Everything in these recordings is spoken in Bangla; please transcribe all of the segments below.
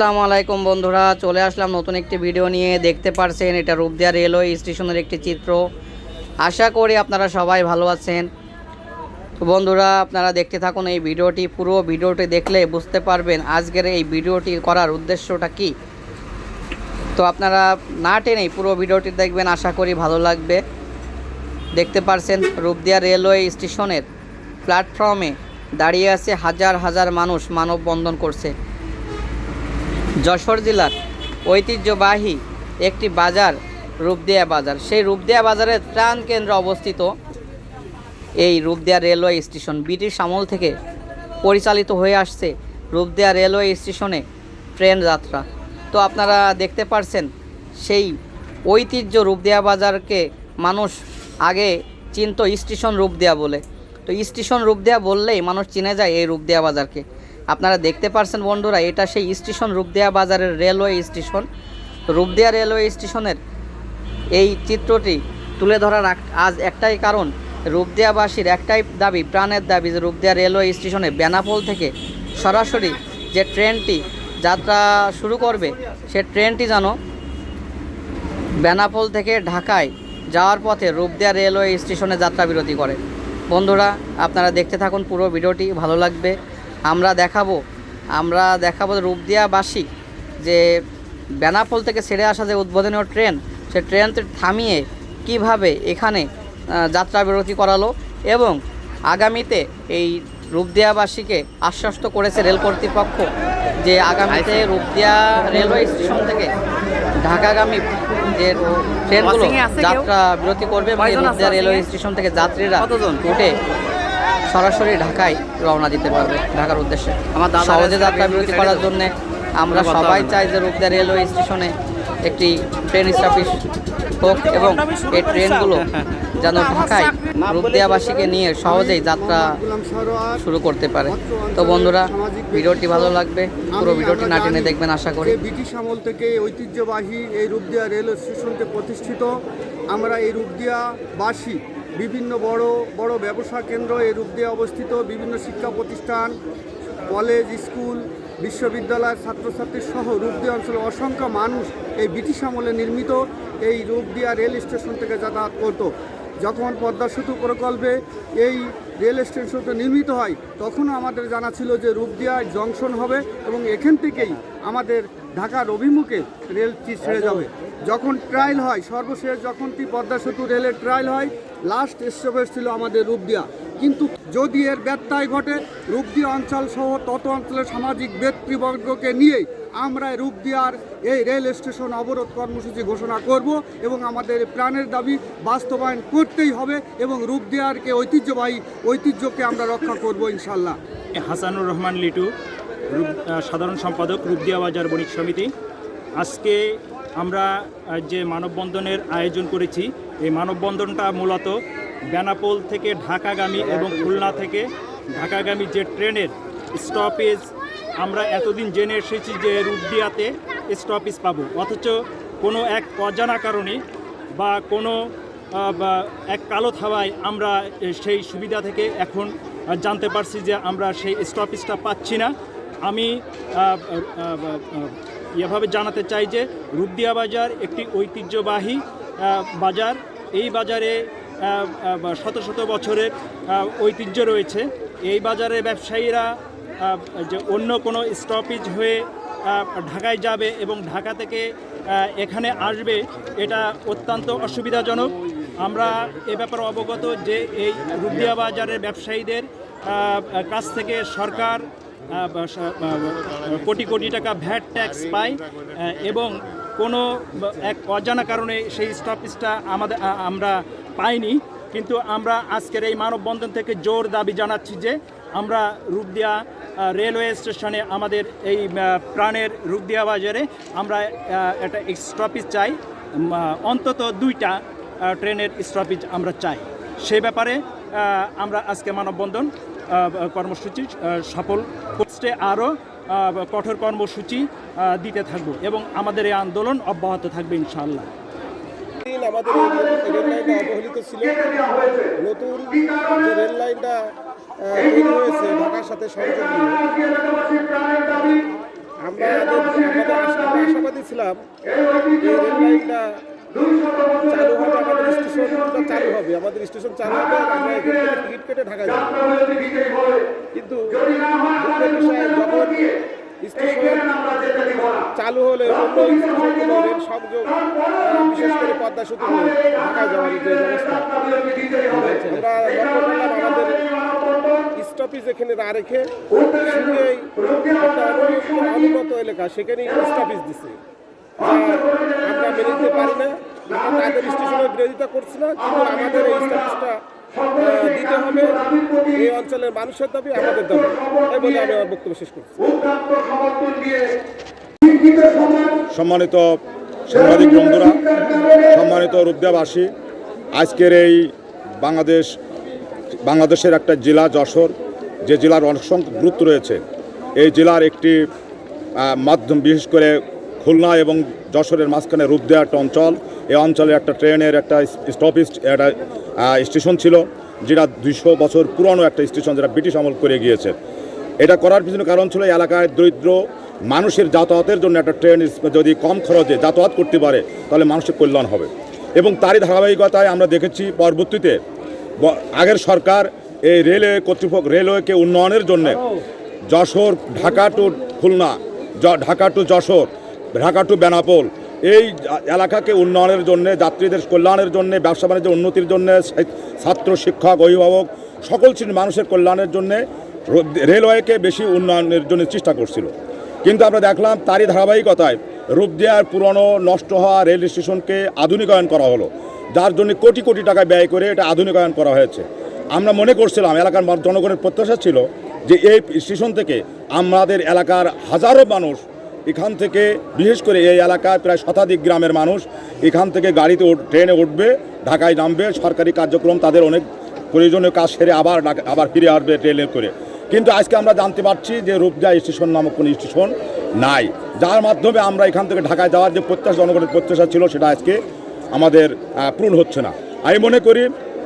আসসালামু আলাইকুম বন্ধুরা, চলে আসলাম নতুন একটি ভিডিও নিয়ে। দেখতে পারছেন, এটা রূপদিয়া রেলওয়ে স্টেশনের একটি চিত্র। আশা করি আপনারা সবাই ভালো আছেন। তো বন্ধুরা, আপনারা দেখতে থাকুন এই ভিডিওটি, পুরো ভিডিওটি দেখলে বুঝতে পারবেন আজকের এই ভিডিওটি করার উদ্দেশ্যটা কি। তো আপনারা না টেনেই পুরো ভিডিওটি দেখবেন, আশা করি ভালো লাগবে। দেখতে পারছেন, রূপদিয়া রেলওয়ে স্টেশনের প্ল্যাটফর্মে দাঁড়িয়ে আছে হাজার হাজার মানুষ মানববন্ধন করছে। যশোর জেলার ঐতিহ্যবাহী একটি বাজার, রূপদিয়া বাজার। সেই রূপদিয়া বাজারের ত্রাণ কেন্দ্র অবস্থিত। এই রূপদিয়া রেলওয়ে স্টেশন ব্রিটিশ আমল থেকে পরিচালিত হয়ে আসছে রূপদিয়া রেলওয়ে স্টেশনে ট্রেন যাত্রা। তো আপনারা দেখতে পারছেন, সেই ঐতিহ্য রূপদিয়া বাজারকে মানুষ আগে চিনত স্টেশন রূপদিয়া বলে। তো স্টেশন রূপদিয়া বললেই মানুষ চিনে যায় এই রূপদিয়া বাজারকে। আপনারা দেখতে পারছেন বন্ধুরা, এটা সেই স্টেশন, রূপদিয়া বাজারের রেলওয়ে স্টেশন। রূপদিয়া রেলওয়ে স্টেশনের এই চিত্রটি তুলে ধরার আজ একটাই কারণ, রূপদিয়াবাসীর একটাই দাবি, প্রাণের দাবি যে রূপদিয়া রেলওয়ে স্টেশনে বেনাপোল থেকে সরাসরি যে ট্রেনটি যাত্রা শুরু করবে, সে ট্রেনটি যেন বেনাপোল থেকে ঢাকায় যাওয়ার পথে রূপদিয়া রেলওয়ে স্টেশনে যাত্রা বিরতি করে। বন্ধুরা, আপনারা দেখতে থাকুন পুরো ভিডিওটি, ভালো লাগবে। আমরা দেখাবো আমরা দেখাবো রূপদিয়াবাসী যে বেনাপোল থেকে ছেড়ে আসা যে উদ্বোধনীয় ট্রেন সে ট্রেনটি থামিয়ে কীভাবে এখানে যাত্রা বিরতি করালো এবং আগামীতে এই রূপদিয়াবাসীকে আশ্বস্ত করেছে রেল কর্তৃপক্ষ যে আগামীতে রূপদিয়া রেলওয়ে স্টেশন থেকে ঢাকাগামী যে ট্রেনগুলো? যাত্রা বিরতি করবে এবং রূপদিয়া রেলওয়ে স্টেশন থেকে যাত্রীরা উঠে সরাসরি ঢাকায় রওনা দিতে পারবে ঢাকার উদ্দেশ্যে। আমার সহজে যাত্রা বিরতি করার। জন্য আমরা সবাই চাই যে রূপদিয়া রেলওয়ে স্টেশনে একটি ট্রেন স্টপেজ হোক এবং এই ট্রেনগুলো যেন ঢাকায় রূপদিয়াবাসীকে নিয়ে সহজেই যাত্রা শুরু করতে পারে। তো বন্ধুরা ভিডিওটি ভালো লাগবে পুরো ভিডিওটি না টেনে দেখবেন আশা করি। ব্রিটিশ আমল থেকে ঐতিহ্যবাহী এই রূপদিয়া রেল স্টেশনকে প্রতিষ্ঠিত আমরা এই রূপদিয়াবাসী বিভিন্ন বড় বড় ব্যবসা কেন্দ্র এই রূপদিয়া অবস্থিত, বিভিন্ন শিক্ষা প্রতিষ্ঠান, কলেজ, স্কুল বিশ্ববিদ্যালয়ের ছাত্রছাত্রী সহ রূপদিয়া অঞ্চলে অসংখ্য মানুষ এই ব্রিটিশ আমলে নির্মিত এই রূপদিয়া রেল স্টেশন থেকে যাতায়াত করতো। যখন পদ্মা সেতু প্রকল্পে এই রেল স্টেশনটা নির্মিত হয়, তখনও আমাদের জানা ছিল যে রূপদিয়া জংশন হবে এবং এখান থেকেই আমাদের ঢাকার অভিমুখে রেলটি ছেড়ে যাবে। যখন ট্রায়াল হয়, সর্বশেষ যখনটি পদ্মা সেতু রেলের ট্রায়াল হয় লাস্ট স্টপেজ ছিল আমাদের রূপদিয়া। কিন্তু যদি এর ব্যত্যয় ঘটে, রূপদিয়া অঞ্চল সহ তত অঞ্চলের সামাজিক ব্যক্তিবর্গকে নিয়ে আমরা রূপদিয়ার এই রেল স্টেশন অবরোধ কর্মসূচি ঘোষণা করব এবং আমাদের প্রাণের দাবি বাস্তবায়ন করতেই হবে এবং রূপদিয়ারকে ঐতিহ্যবাহী ঐতিহ্যকে আমরা রক্ষা করব ইনশাল্লাহ হাসানুর রহমান লিটু সাধারণ সম্পাদক, রূপদিয়া বাজার বণিক সমিতি। আজকে আমরা যে মানববন্ধনের আয়োজন করেছি, এই মানববন্ধনটা মূলত বেনাপোল থেকে ঢাকাগামী এবং খুলনা থেকে ঢাকাগামী যে ট্রেনের স্টপেজ আমরা এতদিন জেনে এসেছি যে রূপদিয়াতে স্টপেজ পাবো। অথচ কোনো এক অজানা কারণে বা কোনো এক কালো থাবায় আমরা সেই সুবিধা থেকে এখন জানতে পারছি যে আমরা সেই স্টপেজটা পাচ্ছি না। আমি এভাবে জানাতে চাই যে রূপদিয়া বাজার একটি ঐতিহ্যবাহী বাজার। এই বাজারে শত শত বছরের ঐতিহ্য রয়েছে। এই বাজারে ব্যবসায়ীরা যে অন্য কোনো স্টপেজ হয়ে ঢাকায় যাবে এবং ঢাকা থেকে এখানে আসবে, এটা অত্যন্ত অসুবিধাজনক। আমরা এ ব্যাপারে অবগত যে এই রুবিয়া বাজারের ব্যবসায়ীদের কাছ থেকে সরকার কোটি কোটি টাকা ভ্যাট ট্যাক্স পায় এবং কোনো এক অজানা কারণে সেই স্টপেজটা আমাদের আমরা পাইনি। কিন্তু আমরা আজকের এই মানববন্ধন থেকে জোর দাবি জানাচ্ছি যে আমরা রূপদিয়া রেলওয়ে স্টেশনে আমাদের এই প্রাণের রূপদিয়া বাজারে আমরা একটা স্টপেজ চাই। অন্তত দুইটা ট্রেনের স্টপেজ আমরা চাই। সে ব্যাপারে আমরা আজকে মানববন্ধন কর্মসূচি সফল করতে আরও কঠোর কর্মসূচি দিতে থাকব এবং আমাদের এই আন্দোলন অব্যাহত থাকবে ইনশাআল্লাহ। দিন আমাদের রেল লাইনটা অবহেলিত ছিল। নতুন যে রেল লাইনটা হয়েছে, ঢাকার সাথে সংযোগ আমরা আমাদের আশাবাদী ছিলাম রেল লাইনটা চালু হবে আমাদের হবে আমাদের স্টেশন চালু হবে টিকিট কেটে ঢাকা যাব। কিন্তু যখন স্টেশন চালু হলে অন্য রেল সংযোগ বিশেষ করে পদ্মা সেতু ঢাকায় যাওয়ার যে ব্যবস্থা। আমরা লক্ষ্য করলাম আমাদের স্টপেজ এখানে না রেখে অনুন্নত- এলাকা সেখানেই স্টপেজ দিছে। আমরা মেনে নিতে পারি না। তাদের স্টেশনের বিরোধিতা করছি না কিন্তু আমাদের এই স্টপেজটা দিতে হবে। এই অঞ্চলের মানুষের দাবি আমাদের দাবি। এই বলে আমি আমার বক্তব্য শেষ করছি। সম্মানিত সাংবাদিক বন্ধুরা সম্মানিত রূপদেবাসী আজকের এই বাংলাদেশ বাংলাদেশের একটা জেলা যশোর যে জেলার অসংখ্য গুরুত্ব রয়েছে। এই জেলার একটি মাধ্যম বিশেষ করে খুলনা এবং যশোরের মাঝখানে রূপদেয়া একটা অঞ্চল। এই অঞ্চলে একটা ট্রেনের একটা স্টপেজ একটা স্টেশন ছিল যেটা দুইশো বছর পুরনো একটা স্টেশন যেটা ব্রিটিশ আমল করে গিয়েছে। এটা করার পিছনে কারণ ছিল এই এলাকায় দরিদ্র মানুষের যাতায়াতের জন্য একটা ট্রেন যদি কম খরচে যাতায়াত করতে পারে তাহলে মানুষের কল্যাণ হবে। এবং তারই ধারাবাহিকতায় আমরা দেখেছি পরবর্তীতে আগের সরকার এই রেলওয়ে কর্তৃপক্ষ রেলওয়েকে উন্নয়নের জন্য Jessore Dhaka to Khulna Dhaka to Jessore Dhaka to Benapole. এই এলাকাকে উন্নয়নের জন্য, যাত্রীদের কল্যাণের জন্য, ব্যবসা বাণিজ্যের উন্নতির জন্য ছাত্র শিক্ষক, অভিভাবক, সকল শ্রেণির মানুষের কল্যাণের জন্য রেলওয়েকে বেশি উন্নয়নের জন্য চেষ্টা করছিল। কিন্তু আমরা দেখলাম তারই ধারাবাহিকতায় রূপদিয়ার পুরনো, নষ্ট হওয়া রেল স্টেশনকে আধুনিকায়ন করা হলো। যার জন্য কোটি কোটি টাকা ব্যয় করে এটা আধুনিকায়ন করা হয়েছে। আমরা মনে করছিলাম, এলাকার জনগণের প্রত্যাশা ছিল যে এই স্টেশন থেকে আমাদের এলাকার হাজারো মানুষ এখান থেকে, বিশেষ করে এই এলাকায় প্রায় শতাধিক গ্রামের মানুষ এখান থেকে গাড়িতে ট্রেনে উঠবে, ঢাকায় নামবে, সরকারি কার্যক্রম তাদের অনেক প্রয়োজনীয় কাজ সেরে আবার আবার ফিরে আসবে ট্রেনে করে। কিন্তু আজকে আমরা জানতে পারছি যে রূপজা স্টেশন নামক কোনো স্টেশন নাই। যার মাধ্যমে আমরা এখান থেকে ঢাকায় যাওয়ার যে প্রত্যাশা, জনগণের প্রত্যাশা ছিল সেটা আজকে আমাদের পূরণ হচ্ছে না। আমি মনে করি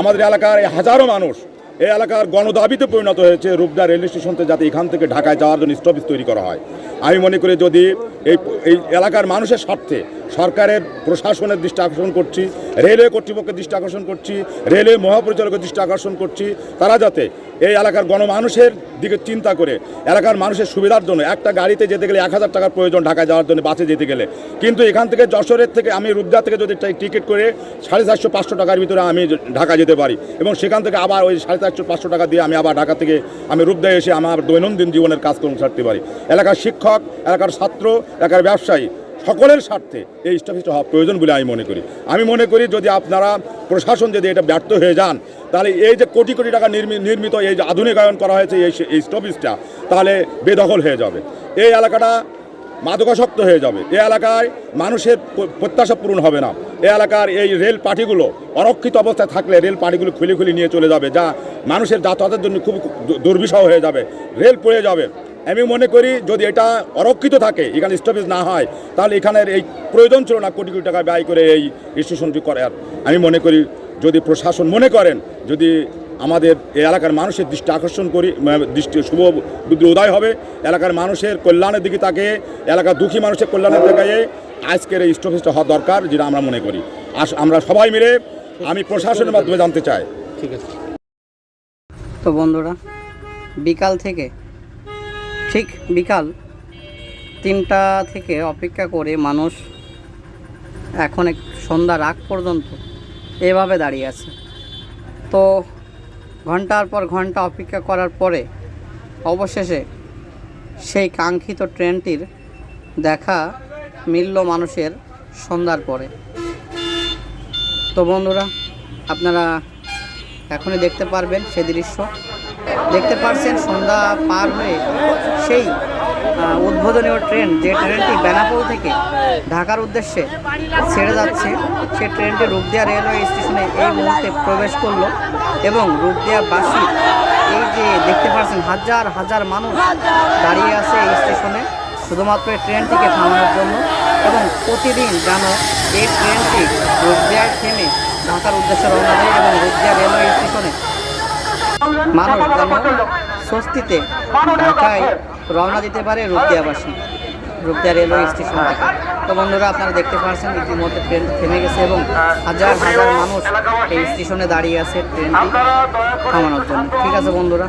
আমাদের এলাকার এই হাজারো মানুষ এই এলাকার গণদাবিতে পরিণত হয়েছে রূপদা রেল স্টেশনতে যাতে এখান থেকে ঢাকায় যাওয়ার জন্য স্টপেজ তৈরি করা হয়। আমি মনে করি যদি এই এই এলাকার মানুষের স্বার্থে সরকারের, প্রশাসনের দৃষ্টি আকর্ষণ করছি, রেলওয়ে কর্তৃপক্ষের দৃষ্টি আকর্ষণ করছি, রেলওয়ে মহাপরিচালকের দৃষ্টি আকর্ষণ করছি, তারা যাতে এই এলাকার গণমানুষের দিকে চিন্তা করে, এলাকার মানুষের সুবিধার জন্য একটা গাড়িতে যেতে গেলে এক হাজার টাকার প্রয়োজন ঢাকায় যাওয়ার জন্য বাসে যেতে গেলে। কিন্তু এখান থেকে যশোরের থেকে আমি রূপদা থেকে যদি টিকিট করে সাড়ে চারশো পাঁচশো টাকার ভিতরে আমি ঢাকা যেতে পারি এবং সেখান থেকে আবার ওই সাড়ে চারশো পাঁচশো টাকা দিয়ে আমি আবার ঢাকা থেকে আমি রূপদায় এসে আমার দৈনন্দিন জীবনের কাজকর্ম ছাড়তে পারি। এলাকার শিক্ষক, এলাকার ছাত্র, এলাকার ব্যবসায়ী, সকলের স্বার্থে এই স্টপেজটা হওয়া প্রয়োজন বলে আমি মনে করি। আমি মনে করি যদি আপনারা প্রশাসন যদি এটা ব্যর্থ হয়ে যান, তাহলে এই যে কোটি কোটি টাকা নির্মি- নির্মিত এই যে আধুনিকায়ন করা হয়েছে এই স্টপেজটা তাহলে বেদখল হয়ে যাবে। এই এলাকাটা মাদকাসক্ত হয়ে যাবে। এ এলাকায় মানুষের প্রত্যাশা পূরণ হবে না। এ এলাকার এই রেল পার্টিগুলো অরক্ষিত অবস্থায় থাকলে রেল পার্টিগুলো খুলে খুলে নিয়ে চলে যাবে, যা মানুষের যাতায়াতের জন্য খুব দুর্বিষহ হয়ে যাবে। রেল পড়ে যাবে। আমি মনে করি যদি এটা অরক্ষিত থাকে, এখানে স্টপেজ না হয়, তাহলে এখানের এই প্রয়োজন ছিল না কোটি কোটি টাকা ব্যয় করে এই স্টেশনটি করার। আমি মনে করি যদি প্রশাসন মনে করেন, যদি আমাদের এলাকার মানুষের দৃষ্টি আকর্ষণ করি দৃষ্টি শুভ বুদ্ধি উদয় হবে। এলাকার মানুষের কল্যাণের দিকে তাকে এলাকার দুঃখী মানুষের কল্যাণের দিকে আজকের এই স্টপেজটা হওয়া দরকার যেটা আমরা মনে করি। আস, আমরা সবাই মিলে আমি প্রশাসনের মাধ্যমে জানতে চাই। ঠিক আছে। তো বন্ধুরা, বিকাল থেকে, ঠিক বিকাল তিনটা থেকে অপেক্ষা করে মানুষ এখন এক সন্ধ্যার আগ পর্যন্ত এভাবে দাঁড়িয়ে আছে। তো ঘণ্টার পর ঘণ্টা অপেক্ষা করার পরে অবশেষে সেই কাঙ্ক্ষিত ট্রেনটির দেখা মিলল মানুষের সন্ধ্যার পরে। তো বন্ধুরা, আপনারা এখনই দেখতে পারবেন সে দৃশ্য। দেখতে পারছেন সন্ধ্যা পার হয়ে সেই উদ্বোধনীয় ট্রেন, যে ট্রেনটি বেনাপোল থেকে ঢাকার উদ্দেশ্যে ছেড়ে যাচ্ছে সেই ট্রেনটি রূপদিয়া রেলওয়ে স্টেশনে এই মুহূর্তে প্রবেশ করল এবং রূপদিয়াবাসী এই যে দেখতে পাচ্ছেন, হাজার হাজার মানুষ দাঁড়িয়ে আছে এই স্টেশনে, শুধুমাত্র এই ট্রেনটিকে থামানোর জন্য এবং প্রতিদিন যেন এই ট্রেনটি রূপদিয়ায় থেমে ঢাকার উদ্দেশ্যে রওনা দেয় এবং রূপদিয়া রেলওয়ে স্টেশনে মানুষ যেন স্বস্তিতে ঢাকায় রওনা দিতে পারে রূপদিয়াবাসী রূপদিয়া রেলওয়ে স্টেশন থেকে। তো বন্ধুরা, আপনারা দেখতে পাচ্ছেন ইতিমধ্যে ট্রেন থেমে গেছে এবং হাজার হাজার মানুষ এই স্টেশনে দাঁড়িয়ে আছে ট্রেনটি থামানোর জন্য। ঠিক আছে বন্ধুরা।